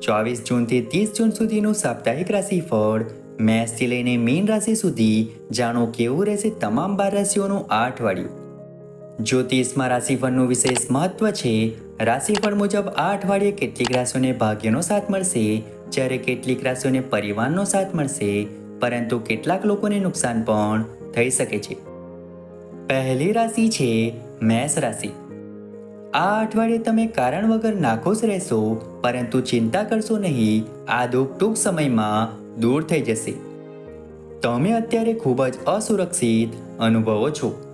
ચોવીસ જૂનથી ત્રીસ જૂન સુધીનું સાપ્તાહિક રાશિફળ. મેષથી લઈને મીન રાશિ સુધી જાણો કેવું રહેશે તમામ બાર રાશિઓનું આ અઠવાડિયું. જ્યોતિષમાં રાશિફળનું વિશેષ મહત્વ છે. રાશિફળ મુજબ આ અઠવાડિયે કેટલીક રાશિઓને ભાગ્યનો સાથ મળશે, જ્યારે કેટલીક રાશિઓને પરિવારનો સાથ મળશે, પરંતુ કેટલાક લોકોને નુકસાન પણ થઈ શકે છે. પહેલી રાશિ છે મેષ રાશિ. આ અઠવાડિયે તમે કારણ વગર નાખુશ રહેશો, પરંતુ ચિંતા કરશો નહીં, આ દુઃખ ટૂંક સમયમાં દૂર થઈ જશે. તમે અત્યારે ખૂબ જ અસુરક્ષિત અનુભવો છો.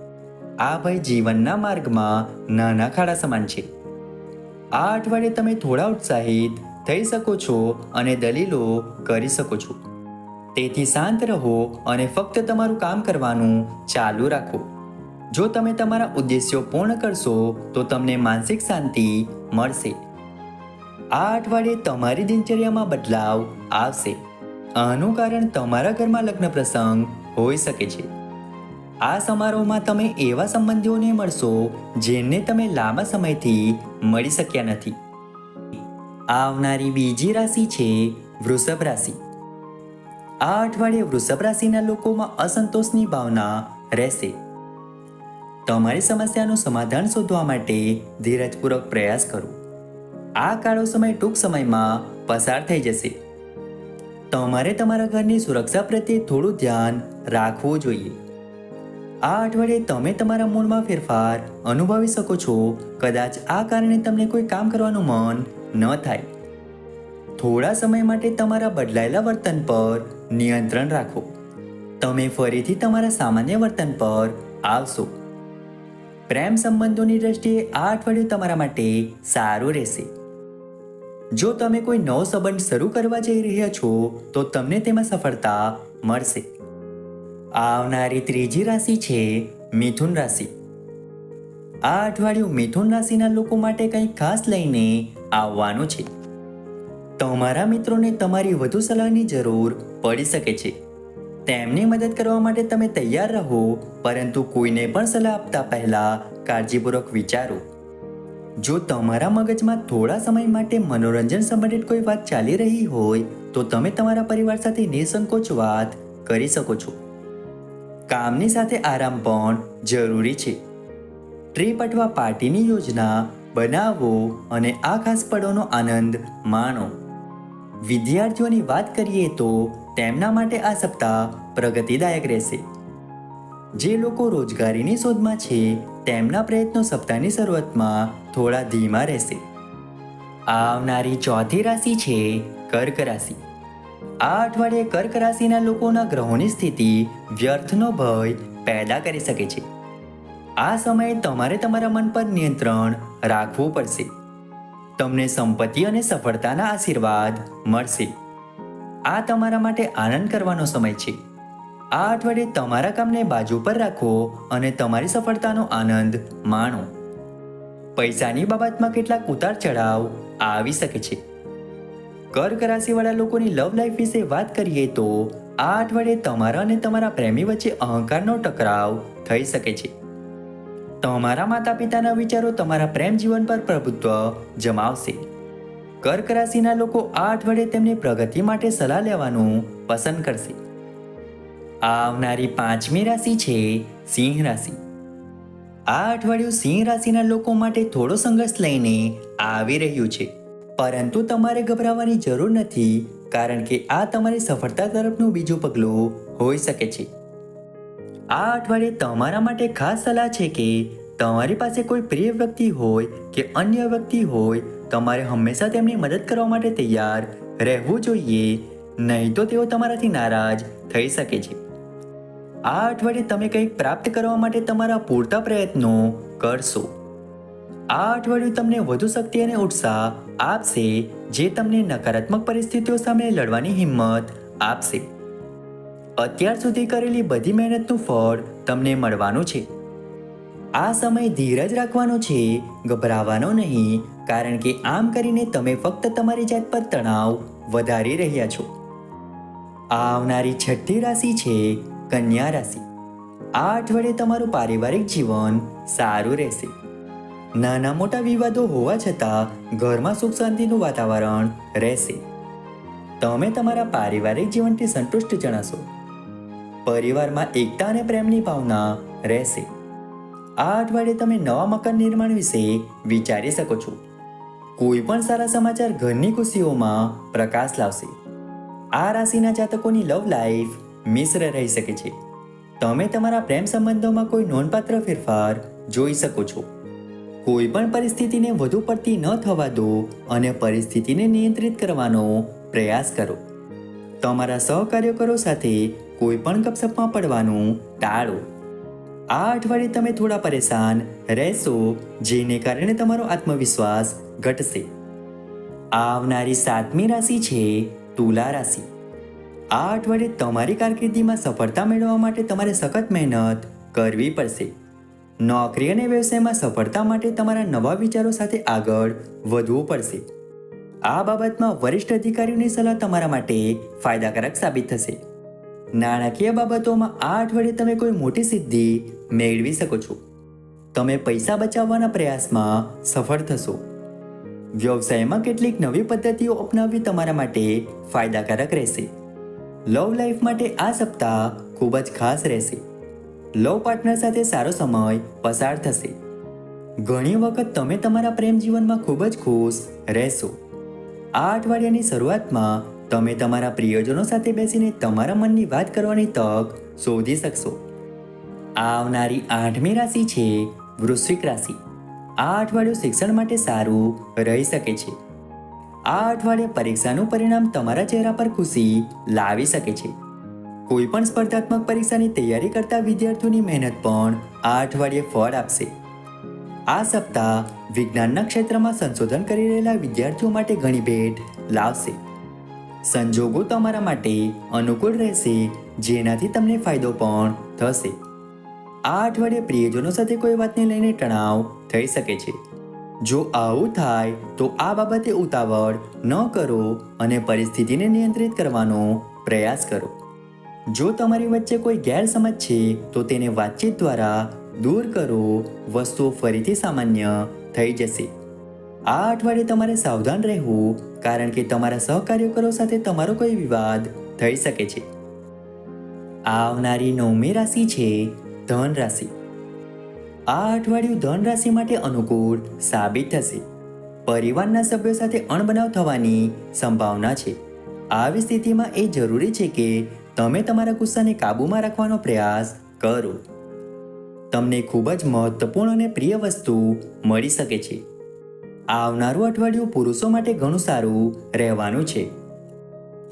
આ ભય જીવનના માર્ગમાં નાના ખાડા સમાન છે. આ અઠવાડિયે તમે થોડા ઉત્સાહિત થઈ શકો છો અને દલીલો કરી શકો છો. તેથી શાંત રહો અને ફક્ત તમારું કામ કરવાનું ચાલુ રાખો. જો તમે તમારા ઉદ્દેશ્યો પૂર્ણ કરશો, તો તમને માનસિક શાંતિ મળશે. આ અઠવાડિયે તમારી દિનચર્યામાં બદલાવ આવશે. આનું કારણ તમારા ઘરમાં લગ્ન પ્રસંગ હોઈ શકે છે. આ સમારોહમાં તમે એવા સંબંધીઓને મળશો, જેમને તમે લાંબા સમયથી મળી શક્યા નથી. આવનારી બીજી રાશિ છે વૃષભ રાશિ. આ અઠવાડિયે વૃષભ રાશિના લોકોમાં અસંતોષની ભાવના રહેશે. તમારી સમસ્યાનું સમાધાન શોધવા માટે ધીરજપૂર્વક પ્રયાસ કરો. આ કાળો સમય ટૂંક સમયમાં પસાર થઈ જશે. તમારે તમારા ઘરની સુરક્ષા પ્રત્યે થોડું ધ્યાન રાખવું જોઈએ. આ અઠવાડિયે તમે તમારા મૂળમાં ફેરફાર અનુભવી શકો છો. કદાચ આ કારણે તમને કોઈ કામ કરવાનું મન ન થાય. થોડા સમય માટે તમારા બદલાયેલા વર્તન પર નિયંત્રણ રાખો. તમે ફરીથી તમારા સામાન્ય વર્તન પર આવશો. પ્રેમ સંબંધોની દ્રષ્ટિએ આ અઠવાડિયું તમારા માટે સારું રહેશે. જો તમે કોઈ નવો સંબંધ શરૂ કરવા જઈ રહ્યા છો, તો તમને તેમાં સફળતા મળશે. આવનારી ત્રીજી રાશિ છે મિથુન રાશિ. આ અઠવાડિયું મિથુન રાશિના લોકો માટે કંઈક ખાસ લઈને આવવાનું છે. તમારા મિત્રોને તમારી વધુ સલાહની જરૂર પડી શકે છે. તેમની મદદ કરવા માટે તમે તૈયાર રહો, પરંતુ કોઈને પણ સલાહ આપતા પહેલા કાળજીપૂર્વક વિચારો. જો તમારા મગજમાં થોડા સમય માટે મનોરંજન સંબંધિત કોઈ વાત ચાલી રહી હોય, તો તમે તમારા પરિવાર સાથે નિસંકોચ વાત કરી શકો છો. કામની સાથે આરામ પણ જરૂરી છે. ટ્રીપ અથવા પાર્ટીની યોજના બનાવો અને આ ખાસ પળોનો આનંદ માણો. વિદ્યાર્થીઓની વાત કરીએ તો તેમના માટે આ સપ્તાહ પ્રગતિદાયક રહેશે. જે લોકો રોજગારીની શોધમાં છે, તેમના પ્રયત્નો સપ્તાહની શરૂઆતમાં થોડા ધીમા રહેશે. આવનારી ચોથી રાશિ છે કર્ક રાશિ. આ અઠવાડિયે કર્ક રાશિના લોકોના ગ્રહોની સ્થિતિ વ્યર્થનો ભય પેદા કરી શકે છે. આ સમયે તમારે તમારા મન પર નિયંત્રણ રાખવું પડશે. તમને સંપત્તિ અને સફળતાના આશીર્વાદ મળશે. આ તમારા માટે આનંદ કરવાનો સમય છે. આ અઠવાડિયે તમારા કામને બાજુ પર રાખો અને તમારી સફળતાનો આનંદ માણો. પૈસાની બાબતમાં કેટલાક ઉતાર ચઢાવ આવી શકે છે. કર્ક રાશિવાળા લોકોની લવ લાઈફ વિશે વાત કરીએ તો, આ અઠવાડિયે તમારા અને તમારા પ્રેમી વચ્ચે અહંકારનો ટકરાવ થઈ શકે છે. તમારા માતા પિતાના વિચારો તમારા પ્રેમ જીવન પર પ્રભુત્વ જમાવશે. કર્ક રાશિના લોકો આ અઠવાડિયે તેમની પ્રગતિ માટે સલાહ લેવાનું પસંદ કરશે. આવનારી પાંચમી રાશિ છે સિંહ રાશિ. આ અઠવાડિયું સિંહ રાશિના લોકો માટે થોડો સંઘર્ષ લઈને આવી રહ્યું છે. પરંતુ તમારે ગભરાવાની જરૂર નથી, કારણ કે આ તમારી સફળતા તરફનું બીજું પગલું હોઈ શકે છે. આ અઠવાડિયે તમારા માટે ખાસ સલાહ છે કે તમારી પાસે કોઈ પ્રિય વ્યક્તિ હોય કે અન્ય વ્યક્તિ હોય, તમારે હંમેશા તેમની મદદ કરવા માટે તૈયાર રહેવું જોઈએ. નહીં તો તેઓ તમારાથી નારાજ થઈ શકે છે. આ અઠવાડિયે તમે કંઈક પ્રાપ્ત કરવા માટે તમારા પૂરતા પ્રયત્નો કરશો. આ અઠવાડિયું તમને વધુ શક્તિ અને ઉત્સાહ આપશે, જે તમને નકારાત્મક પરિસ્થિતિઓ સામે લડવાની હિંમત આપશે. અત્યાર સુધી કરેલી બધી મહેનતનું ફળ તમને મળવાનું છે. આ સમય ધીરજ રાખવાનો છે, ગભરાવાનો નહીં, કારણ કે આમ કરીને તમે ફક્ત તમારી જાત પર તણાવ વધારી રહ્યા છો. આવનારી છઠ્ઠી રાશિ છે કન્યા રાશિ. આ અઠવાડિયે તમારું પારિવારિક જીવન સારું રહેશે. નાના મોટા વિવાદો હોવા છતાં ઘરમાં સુખ શાંતિનું વાતાવરણ રહેશે. તમે તમારા પારિવારિક જીવનથી સંતુષ્ટ જણાશો. પરિવારમાં એકતા અને પ્રેમની ભાવના રહેશે. આ અઠવાડિયે તમે નવા મકાન નિર્માણ વિશે વિચારી શકો છો. કોઈ પણ સારા સમાચાર ઘરની ખુશીઓમાં પ્રકાશ લાવશે. આ રાશિના જાતકોની લવ લાઈફ મિશ્ર રહી શકે છે. તમે તમારા પ્રેમ સંબંધોમાં કોઈ નોંધપાત્ર ફેરફાર જોઈ શકો છો. કોઈ પણ પરિસ્થિતિને વધુ પડતી ન થવા દો અને પરિસ્થિતિને નિયંત્રિત કરવાનો પ્રયાસ કરો. તમારા સહકાર્યકરો સાથે કોઈ પણ ગપસપમાં પડવાનું ટાળો. આ અઠવાડિયે તમે થોડા પરેશાન રહેશો, જેને કારણે તમારો આત્મવિશ્વાસ ઘટશે. આવનારી સાતમી રાશિ છે તુલા રાશિ. આ અઠવાડિયે તમારી કારકિર્દીમાં સફળતા મેળવવા માટે તમારે સખત મહેનત કરવી પડશે. નોકરી અને વ્યવસાયમાં સફળતા માટે તમારા નવા વિચારો સાથે આગળ વધવું પડશે. આ બાબતમાં વરિષ્ઠ અધિકારીઓની સલાહ તમારા માટે ફાયદાકારક સાબિત થશે. નાણાકીય બાબતોમાં આ અઠવાડિયે તમે કોઈ મોટી સિદ્ધિ મેળવી શકો છો. તમે પૈસા બચાવવાના પ્રયાસમાં સફળ થશો. વ્યવસાયમાં કેટલીક નવી પદ્ધતિઓ અપનાવવી તમારા માટે ફાયદાકારક રહેશે. લવ લાઈફ માટે આ સપ્તાહ ખૂબ જ ખાસ રહેશે. લવ પાર્ટનર સાથે સારો સમય પસાર થશે. ઘણી વખત તમે તમારા પ્રેમ જીવનમાં ખૂબ જ ખુશ રહેશો. આ અઠવાડિયાની શરૂઆતમાં તમે તમારા પ્રિયજનો સાથે બેસીને તમારા મનની વાત કરવાની તક શોધી શકશો. આવનારી આઠમી રાશિ છે વૃશ્વિક રાશિ. આ અઠવાડિયું શિક્ષણ માટે સારું રહી શકે છે. આ અઠવાડિયે પરીક્ષાનું પરિણામ તમારા ચહેરા પર ખુશી લાવી શકે છે. કોઈ પણ સ્પર્ધાત્મક પરીક્ષાની તૈયારી કરતા વિદ્યાર્થીઓની મહેનત પણ આ અઠવાડિયે ફળ આપશે. આ સપ્તાહ વિજ્ઞાનના ક્ષેત્રમાં સંશોધન કરી રહેલા વિદ્યાર્થીઓ માટે ઘણી ભેટ લાવશે. સંજોગો તમારા માટે અનુકૂળ રહેશે, જેનાથી તમને ફાયદો પણ થશે. આ અઠવાડિયે પ્રિયજનો સાથે કોઈ વાતને લઈને તણાવ થઈ શકે છે. જો આવું થાય, તો આ બાબતે ઉતાવળ ન કરો અને પરિસ્થિતિને નિયંત્રિત કરવાનો પ્રયાસ કરો. જો તમારી વચ્ચે કોઈ ગેરસમજ છે, તો તેને વાતચીત દ્વારા દૂર કરો. વસ્તુઓ ફરીથી સામાન્ય થઈ જશે. આ અઠવાડિયે તમારે સાવધાન રહેવું, કારણ કે તમારા સહકાર્યકરો સાથે તમારો કોઈ વિવાદ થઈ શકે છે. આવનારી નવમી રાશિ છે ધન રાશિ. આ અઠવાડિયું ધન રાશિ માટે અનુકૂળ સાબિત થશે. પરિવારના સભ્યો સાથે અણબનાવ થવાની સંભાવના છે. આવી સ્થિતિમાં એ જરૂરી છે કે તમે તમારા ગુસ્સાને કાબૂમાં રાખવાનો પ્રયાસ કરો. તમને ખૂબ જ મહત્વપૂર્ણ અને પ્રિય વસ્તુ મળી શકે છે. આવનારું અઠવાડિયું પુરુષો માટે ઘણું સારું રહેવાનું છે.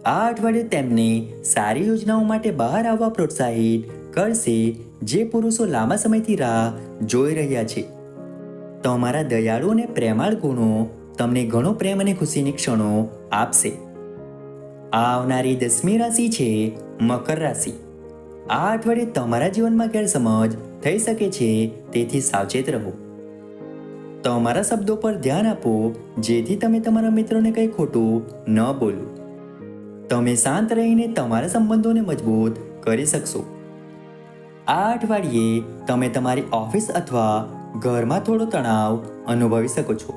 આ અઠવાડિયે તેમને સારી યોજનાઓ માટે બહાર આવવા પ્રોત્સાહિત કરશે જે પુરુષો લાંબા સમયથી રાહ જોઈ રહ્યા છે. તમારા દયાળુ અને પ્રેમાળ ગુણો તમને ઘણો પ્રેમ અને ખુશીની ક્ષણો આપશે. આવનારી દસમી રાશિ છે મકર રાશિ. આ અઠવાડિયે તમારા જીવનમાં ગેરસમજ થઈ શકે છે, તેથી સાવચેત રહો. તમારા શબ્દો પર ધ્યાન આપો, જેથી તમે તમારા મિત્રોને કંઈ ખોટું ન બોલો. તમે શાંત રહીને તમારા સંબંધોને મજબૂત કરી શકશો. આ અઠવાડિયે તમે તમારી ઓફિસ અથવા ઘરમાં થોડો તણાવ અનુભવી શકો છો.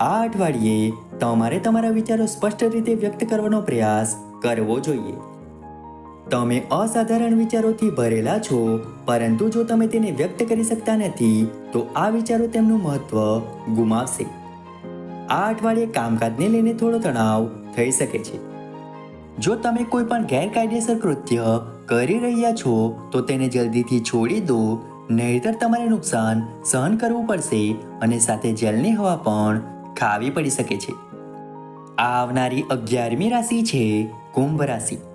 આ અઠવાડિયે તમારે તમારા વિચારો સ્પષ્ટ રીતે વ્યક્ત કરવાનો પ્રયાસ કરવો જોઈએ. તમે અસાધારણ વિચારોથી ભરેલા છો, પરંતુ જો તમે તેને વ્યક્ત કરી શકતા નથી, તો આ વિચારો તેમનું મહત્વ ગુમાવશે. આ અઠવાડિયે કામકાજને લઈને થોડો તણાવ થઈ શકે છે. જો તમે કોઈ પણ ગેરકાયદેસર કૃત્ય કરી રહ્યા છો, તો તેને જલ્દીથી છોડી દો, નહીતર તમારે નુકસાન સહન કરવું પડશે અને સાથે જેલની હવા પણ ખાવી પડી શકે છે. આવનારી અગિયારમી રાશિ છે, કુંભ રાશિ.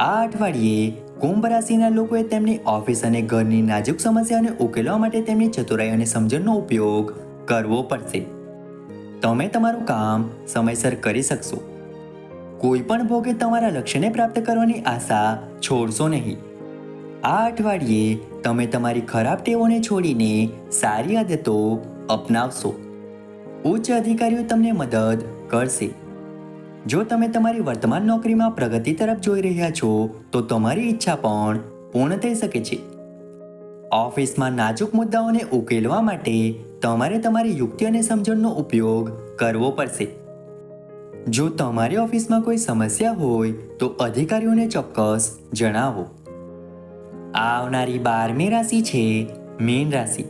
આ અઠવાડિયે કુંભ રાશિના લોકોએ તેમની ઓફિસ અને ઘરની નાજુક સમસ્યાઓને ઉકેલવા માટે તેમની ચતુરાઈ અને સમજણનો ઉપયોગ કરવો પડશે. તમે તમારું કામ સમયસર કરી શકશો. કોઈ પણ ભોગે તમારા લક્ષ્યને પ્રાપ્ત કરવાની આશા છોડશો નહીં. આ અઠવાડિયે તમે તમારી ખરાબ ટેવોને છોડીને સારી આદતો અપનાવશો. ઉચ્ચ અધિકારીઓ તમને મદદ કરશે. જો તમે તમારી વર્તમાન નોકરીમાં પ્રગતિ તરફ જોઈ રહ્યા છો, તો તમારી ઈચ્છા પણ પૂર્ણ થઈ શકે છે. ઓફિસમાં નાજુક મુદ્દાઓને ઉકેલવા માટે તમારે તમારી યુક્તિ અને સમજણનો ઉપયોગ કરવો પડશે. જો તમારી ઓફિસમાં કોઈ સમસ્યા હોય, તો અધિકારીઓને ચોક્કસ જણાવો. આવનારી બારમી રાશિ છે મીન રાશિ.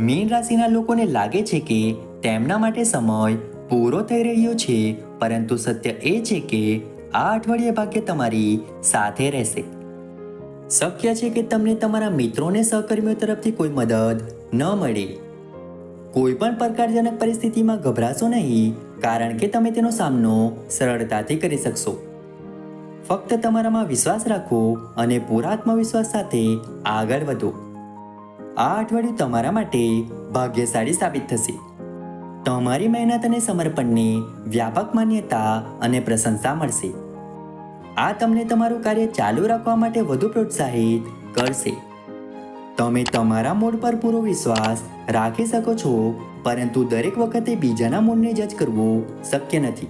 મીન રાશિના લોકોને લાગે છે કે તેમના માટે સમય પૂરો થઈ રહ્યો છે, પરંતુ સત્ય એ છે કે આ અઠવાડિયે ભાગ્ય તમારી સાથે રહેશે. શક્ય છે કે તમને તમારા મિત્રોને સહકર્મીઓ તરફથી કોઈ મદદ ન મળે. કોઈ પણ પ્રકારજનક પરિસ્થિતિમાં ગભરાશો નહીં, કારણ કે તમે તેનો સામનો સરળતાથી કરી શકશો. ફક્ત તમારામાં વિશ્વાસ રાખો અને પૂરા આત્મવિશ્વાસ સાથે આગળ વધો. આ અઠવાડિયું તમારા માટે ભાગ્યશાળી સાબિત થશે. તમારી મહેનત અને સમર્પણની વ્યાપક માન્યતા અને પ્રશંસા મળશે. આ તમને તમારું કાર્ય ચાલુ રાખવા માટે વધુ પ્રોત્સાહિત કરશે. તમે તમારા મૂડ પર પૂરો વિશ્વાસ રાખી શકો છો, પરંતુ દરેક વખતે બીજાના મૂડને જજ કરવું શક્ય નથી.